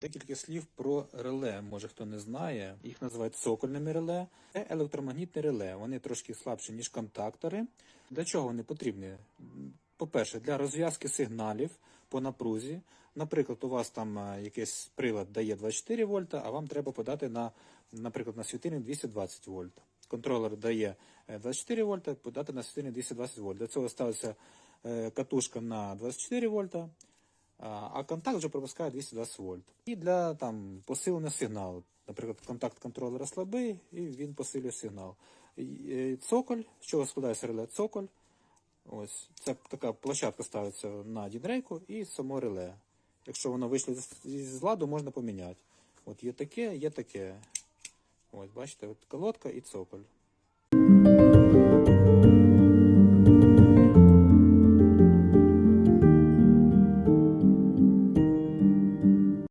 Декілька слів про реле. Може хто не знає. Їх називають цокольними реле. Це електромагнітне реле. Вони трошки слабші, ніж контактори. Для чого вони потрібні? По-перше, для розв'язки сигналів по напрузі. Наприклад, у вас там е, якийсь прилад дає 24 вольта, а вам треба подати на, наприклад, на світильник 220 вольт. Контролер дає е, 24 вольта, подати на світильник 220 вольт. Для цього ставиться е, катушка на 24 вольта, а контакт вже пропускає 220 вольт. І для там посилення сигналу. Наприклад, контакт контролера слабий, і він посилює сигнал. Е, Цоколь, з чого складається реле? Цоколь. Ось це така площадка ставиться на дінрейку і само реле. Якщо воно вийшло з ладу, можна поміняти. От є таке, є таке. Ось, бачите, от колодка і цоколь.